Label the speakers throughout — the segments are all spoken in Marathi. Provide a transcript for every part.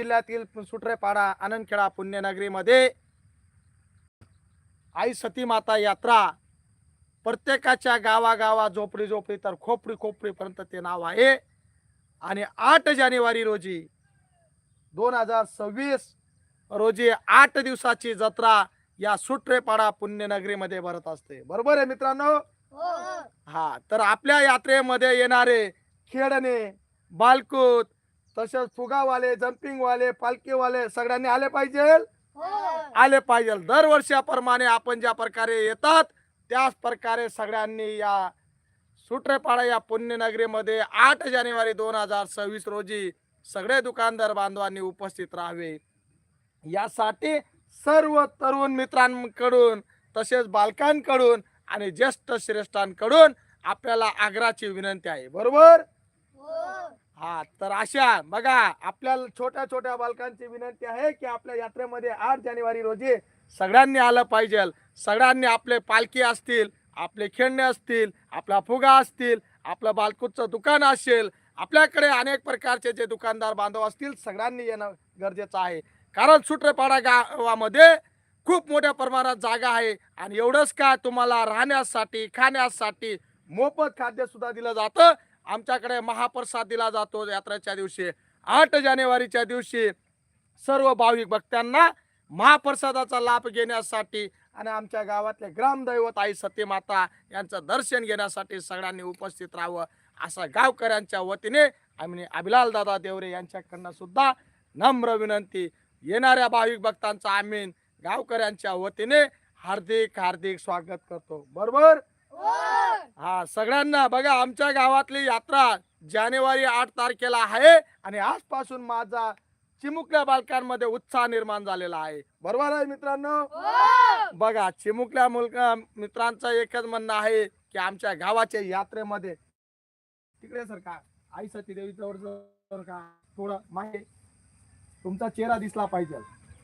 Speaker 1: जिल्ह्यातील सुट्रेपाडा आनंदखेडा पुण्यनगरीमध्ये आई सती माता यात्रा. प्रत्येकाच्या गावागावा झोपडी झोपडी तर खोपडी खोपडीपर्यंत ते नाव आहे. आणि आठ जानेवारी रोजी दोन हजार सव्वीस रोजी आठ दिवसाची जत्रा या सुट्रेपाडा पुण्यनगरीमध्ये भरत असते. बरोबर आहे मित्रांनो? हा. तर आपल्या यात्रेमध्ये येणारे खेळणे बालकूत तसेच फुगावाले जम्पिंगवाले पालखीवाले सगळ्यांनी आले पाहिजे. आले पाहिजे. दरवर्षाप्रमाणे आपण ज्या प्रकारे येतात त्याच प्रकारे सगळ्यांनी या सुट्रेपाडा या पुण्यनगरीमध्ये आठ जानेवारी दोन हजार सव्वीस रोजी सगळे दुकानदार बांधवांनी उपस्थित राहावे. यासाठी सर्व तरुण मित्रांकडून तसेच बालकांकडून आणि ज्येष्ठ श्रेष्ठांकडून आपल्याला आग्राची विनंती आहे. बरोबर? हा तर अशा बघा आपल्याला छोट्या छोट्या बालकांची विनंती आहे की आपल्या यात्रेमध्ये आठ जानेवारी रोजी सगळ्यांनी आलं पाहिजे. सगळ्यांनी आपले पालखी असतील आपले खेळणे असतील आपला फुगा असतील आपलं बालकूटचं दुकान असेल आपल्याकडे अनेक प्रकारचे जे दुकानदार बांधव असतील सगळ्यांनी येणं गरजेचं आहे. कारण सुट्रेपाडा गावामध्ये खूप मोठ्या प्रमाणात जागा आहे आणि एवढंच काय तुम्हाला राहण्यासाठी खाण्यासाठी मोफत खाद्य सुद्धा दिलं जातं. आमच्याकडे महाप्रसाद दिला जातो यात्रेच्या दिवशी. आठ जानेवारीच्या दिवशी सर्व भाविक भक्तांना महाप्रसादाचा लाभ घेण्यासाठी आणि आमच्या गावातले ग्रामदैवत आई सतीमाता यांचं दर्शन घेण्यासाठी सगळ्यांनी उपस्थित राहावं असं गावकऱ्यांच्या वतीने आम्ही अभिलाल दादा देवरे यांच्याकडनं सुद्धा नम्र विनंती येणाऱ्या भाविक भक्तांचा आम्ही गावकऱ्यांच्या वतीने हार्दिक हार्दिक स्वागत करतो. बरोबर? हो. हा सगळ्यांना बघा आमच्या गावातली यात्रा जानेवारी आठ तारखेला आहे आणि आजपासून माझा चिमुकल्या बालकांमध्ये उत्साह निर्माण झालेला आहे. बरोबर आहे मित्रांनो? बघा चिमुकल्या मुलगा मित्रांचं एकच म्हणणं आहे की आमच्या गावाच्या यात्रेमध्ये तिकडे सर का आई सती देवीच्या जर का थोडं मागे तुमचा चेहरा दिसला पाहिजे.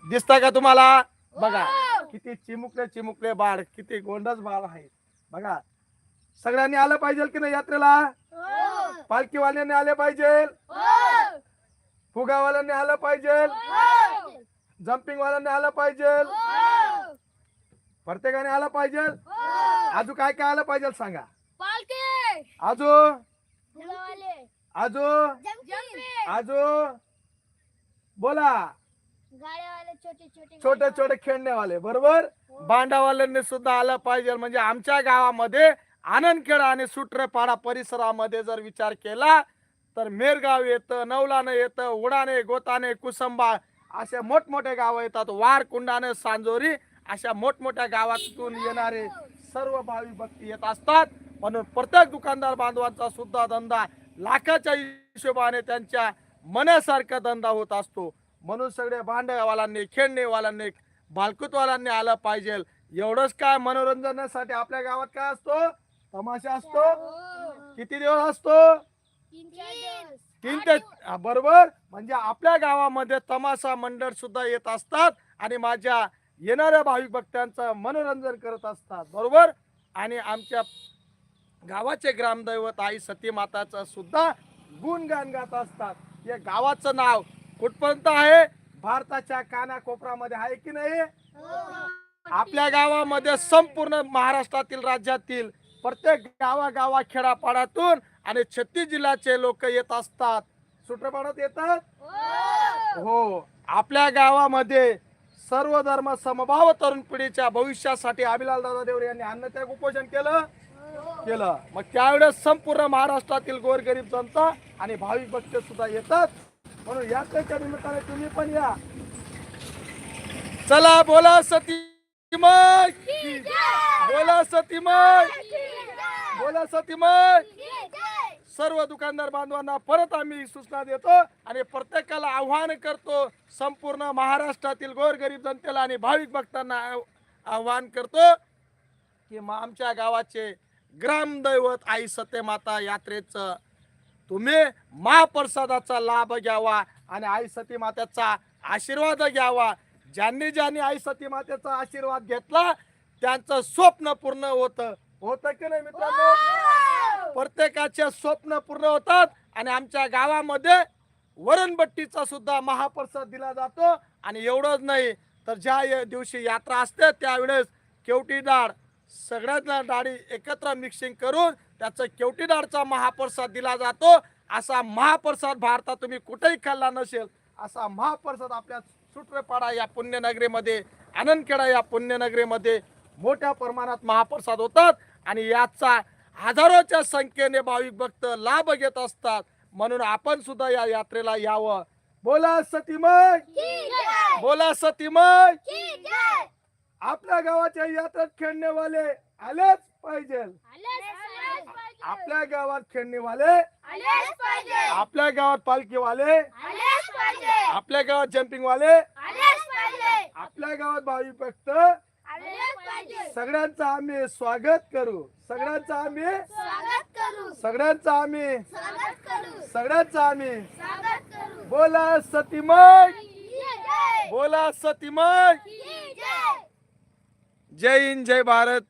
Speaker 1: दिसता का तुम्हाला? बघा किती चिमुकले चिमुकले बाळ किती गोंडस बाळ आहेत बघा सगळ्यांनी आलं पाहिजे की नाही यात्रेला? पालखीवाल्यांनी आले पाहिजे? फुगावाल्यांनी आलं पाहिजे? जम्पिंग वाल्यांनी आलं पाहिजे? प्रत्येकाने आलं पाहिजे? अजून काय काय आलं पाहिजे सांगा? आजो आजो
Speaker 2: जंपे
Speaker 1: आजो बोला.
Speaker 2: छोटे छोटे
Speaker 1: खेळणेवाले बरोबर? बांडावाल्यांनी सुद्धा आलं पाहिजे. म्हणजे आमच्या गावामध्ये आनंदखेडा आणि सुट्रेपाडा परिसरामध्ये जर विचार केला तर मेरगाव येतं नवलानं येतं उडाणे गोताने कुसंबा असे मोठमोठे गावं येतात. वारकुंडानं सांजोरी अशा मोठमोठ्या गावातून येणारे सर्व भावी भक्ती येत असतात. म्हणून प्रत्येक दुकानदार बांधवांचा सुद्धा धंदा लाखाच्या हिशोबाने त्यांच्या मनासारखा धंदा होत असतो. म्हणून सगळे भांडवालांनी खेळणेवाल्यांनी बालकुतवाल्यांनी आलं पाहिजे. एवढंच काय मनोरंजनासाठी आपल्या गावात काय असतो? तमाशा असतो? किती दिवस असतो?
Speaker 2: तीन.
Speaker 1: ते हा, बरोबर. म्हणजे आपल्या गावामध्ये तमाशा मंडळ सुद्धा येत असतात आणि माझ्या येणाऱ्या भाविक भक्तांचं मनोरंजन करत असतात. बरोबर? आणि आमच्या गावाचे ग्रामदैवत आई सती माताचं सुद्धा गुणगान गात असतात. या गावाचं नाव कुठपर्यंत आहे? भारताच्या कानाकोपऱ्यामध्ये आहे की नाही? आपल्या गावामध्ये संपूर्ण महाराष्ट्रातील राज्यातील प्रत्येक गावा गावा खेडापाड्यातून आणि छत्तीस जिल्ह्याचे लोक येत असतात. सुट्रेपाड्यात येतात हो. आपल्या गावामध्ये सर्व धर्म समभाव तरुण पिढीच्या भविष्यासाठी अभिलाल दादा देवरे यांनी अन्नत्याग उपोषण केलं? केलं. मग त्यावेळेस संपूर्ण महाराष्ट्रातील गोरगरीब जनता आणि भाविक भक्त सुद्धा येतात. म्हणून यात्रेच्या निमित्ताने तुम्ही पण या. चला बोला सतीमय. बोला सतीमय. बोला सतीमय सर्व दुकानदार बांधवांना परत आम्ही सूचना देतो आणि प्रत्येकाला आव्हान करतो. संपूर्ण महाराष्ट्रातील गोरगरीब जनतेला आणि भाविक भक्तांना आव- आव्हान करतो की मग आमच्या गावाचे ग्रामदैवत आई सत्यमाता यात्रेचं तुम्ही महाप्रसादाचा लाभ घ्यावा आणि आई सती मातेचा आशीर्वाद घ्यावा. ज्यांनी ज्यांनी आई सती मातेचा आशीर्वाद घेतला त्यांचं स्वप्न पूर्ण होतं. होतं की नाही मित्रांनो? प्रत्येकाचे स्वप्न पूर्ण होतात आणि आमच्या गावामध्ये वरणबट्टीचा सुद्धा महाप्रसाद दिला जातो. आणि एवढंच नाही तर ज्या या दिवशी यात्रा असते त्यावेळेस केवटी डाळ सगळ्या डाळी एकत्र मिक्सिंग करून त्याचं केवटी डाळचा महाप्रसाद दिला जातो. असा महाप्रसाद भारतात तुम्ही कुठेही खाल्ला नसेल असा महाप्रसाद आपल्या सुट्रेपाडा या पुण्यनगरीमध्ये आनंदखेडा या पुण्यनगरीमध्ये मोठ्या प्रमाणात महाप्रसाद होतात. आणि याचा हजारोच्या संख्येने भाविक भक्त लाभ घेत असतात. म्हणून आपण सुद्धा या यात्रेला यावं. बोला सतीमय बोला सतीमय आपल्या गावाच्या यात्रेत खेळणेवाले आलेच पाहिजे. आपल्या गावात खेळणेवाले आपल्या गावात पालखीवाले आपल्या गावात जम्पिंग वाले आपल्या गावात भाविक भक्त सगळ्यांचं आम्ही स्वागत करू. सगळ्यांचं आम्ही
Speaker 2: स्वागत करू.
Speaker 1: सगळ्यांचं आम्ही
Speaker 2: स्वागत करू.
Speaker 1: सगळ्यांचं आम्ही
Speaker 2: स्वागत करू.
Speaker 1: बोला सतीमय. बोला सतीमय.
Speaker 2: जय.
Speaker 1: जय हिंद जय भारत.